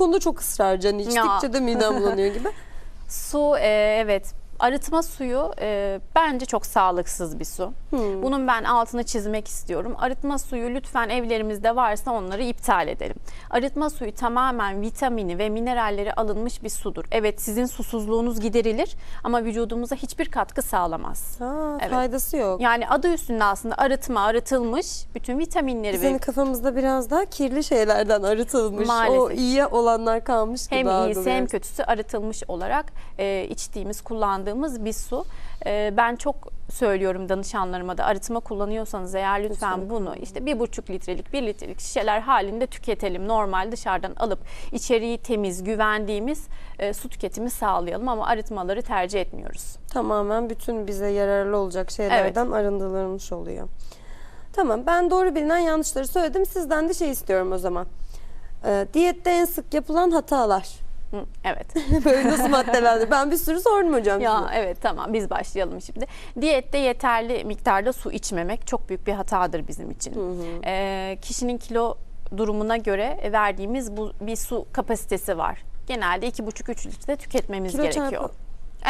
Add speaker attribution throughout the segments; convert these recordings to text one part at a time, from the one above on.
Speaker 1: konuda çok ısrarcı. Hani içtikçe de midem bulanıyor gibi.
Speaker 2: Su e, evet arıtma suyu e, bence çok sağlıksız bir su.
Speaker 1: Hmm.
Speaker 2: Bunun ben altını çizmek istiyorum. Arıtma suyu lütfen evlerimizde varsa onları iptal edelim. Arıtma suyu tamamen vitamini ve mineralleri alınmış bir sudur. Evet sizin susuzluğunuz giderilir ama vücudumuza hiçbir katkı sağlamaz.
Speaker 1: Ha,
Speaker 2: Evet.
Speaker 1: faydası yok.
Speaker 2: Yani adı üstünde aslında arıtma, arıtılmış bütün vitaminleri
Speaker 1: Biz
Speaker 2: ve
Speaker 1: kafamızda biraz daha kirli şeylerden arıtılmış. O
Speaker 2: Maalesef.
Speaker 1: iyi olanlar kalmış gibi
Speaker 2: hem iyisi hem kötüsü arıtılmış olarak e, içtiğimiz, kullandığımız bir su. E, ben çok söylüyorum danışanlarıma da arıtma kullanıyorsanız eğer lütfen
Speaker 1: Lütfen.
Speaker 2: bunu işte bir buçuk litrelik, bir litrelik şişeler halinde tüketelim. Normal dışarıdan alıp içeriği temiz, güvendiğimiz e, su tüketimi sağlayalım ama arıtmaları tercih etmiyoruz.
Speaker 1: Tamamen bütün bize yararlı olacak şeylerden arındırılmış oluyor. Tamam ben doğru bilinen yanlışları söyledim. Sizden de şey istiyorum o zaman. Ee, diyette en sık yapılan hatalar.
Speaker 2: Hı, evet.
Speaker 1: Böyle nasıl maddelerdir? Ben bir sürü sordum hocam
Speaker 2: Ya
Speaker 1: size.
Speaker 2: evet tamam biz başlayalım şimdi. Diyette yeterli miktarda su içmemek çok büyük bir hatadır bizim için. Ee, kişinin kilo durumuna göre verdiğimiz bu bir su kapasitesi var. Genelde 2,5-3 litre tüketmemiz
Speaker 1: Kilo
Speaker 2: gerekiyor.
Speaker 1: çarpı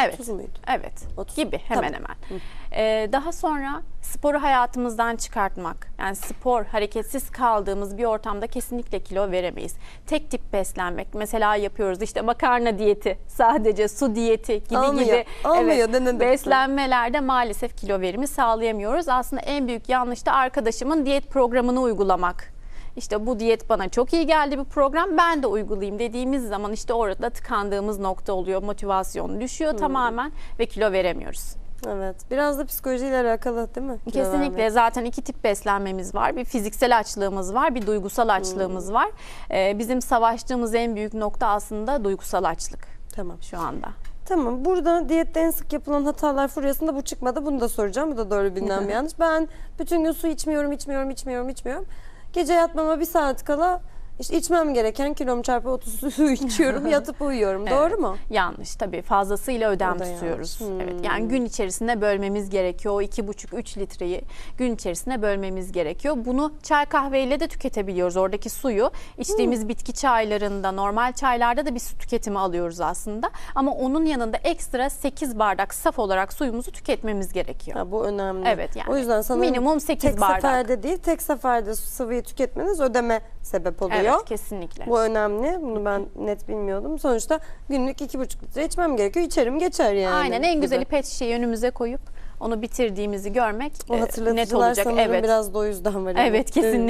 Speaker 2: Evet.
Speaker 1: 30 muydu?
Speaker 2: Evet.
Speaker 1: 30.
Speaker 2: Gibi hemen
Speaker 1: Tamam.
Speaker 2: hemen. Ee, daha sonra sporu hayatımızdan çıkartmak. Yani spor, hareketsiz kaldığımız bir ortamda kesinlikle kilo veremeyiz. Tek tip beslenmek. Mesela yapıyoruz işte makarna diyeti, sadece su diyeti gibi
Speaker 1: Almıyor,
Speaker 2: gibi.
Speaker 1: almıyor, denedim.
Speaker 2: Beslenmelerde maalesef kilo verimi sağlayamıyoruz. Aslında en büyük yanlış da arkadaşımın diyet programını uygulamak. İşte bu diyet bana çok iyi geldi bir program ben de uygulayayım dediğimiz zaman işte orada tıkandığımız nokta oluyor. Motivasyon düşüyor tamamen ve kilo veremiyoruz.
Speaker 1: Evet. Biraz da psikolojiyle alakalı değil mi? Kilo
Speaker 2: Kesinlikle
Speaker 1: vermek.
Speaker 2: zaten iki tip beslenmemiz var. Bir fiziksel açlığımız var, bir duygusal açlığımız var. Ee, bizim savaştığımız en büyük nokta aslında duygusal açlık
Speaker 1: Tamam.
Speaker 2: şu anda.
Speaker 1: Tamam. Burada diyette en sık yapılan hatalar furyasında bu çıkmadı. Bunu da soracağım. Bu da doğru bilinen bir yanlış. Ben bütün gün su içmiyorum, içmiyorum, içmiyorum, içmiyorum. Gece yatmama bir saat kala işte içmem gereken kilom çarpı 30 su içiyorum, yatıp uyuyorum. Doğru mu?
Speaker 2: Yanlış tabii fazlasıyla ödem tutuyoruz.
Speaker 1: Hmm.
Speaker 2: Evet yani gün içerisinde bölmemiz gerekiyor. O iki buçuk üç litreyi gün içerisinde bölmemiz gerekiyor. Bunu çay kahveyle de tüketebiliyoruz. Oradaki suyu içtiğimiz bitki çaylarında normal çaylarda da bir su tüketimi alıyoruz aslında. Ama onun yanında ekstra 8 bardak saf olarak suyumuzu tüketmemiz gerekiyor.
Speaker 1: Ha, bu önemli.
Speaker 2: Evet, yani
Speaker 1: o yüzden sanırım
Speaker 2: minimum sekiz
Speaker 1: tek
Speaker 2: bardak.
Speaker 1: seferde değil, tek seferde sıvıyı tüketmeniz ödeme sebep oluyor.
Speaker 2: Evet kesinlikle.
Speaker 1: Bu önemli. Bunu ben net bilmiyordum. Sonuçta günlük iki buçuk litre içmem gerekiyor. İçerim geçer yani.
Speaker 2: Aynen en
Speaker 1: gibi.
Speaker 2: güzeli pet şişeyi önümüze koyup onu bitirdiğimizi görmek
Speaker 1: O
Speaker 2: e, net olacak. Evet.
Speaker 1: biraz da o yüzden var.
Speaker 2: Evet kesinlikle.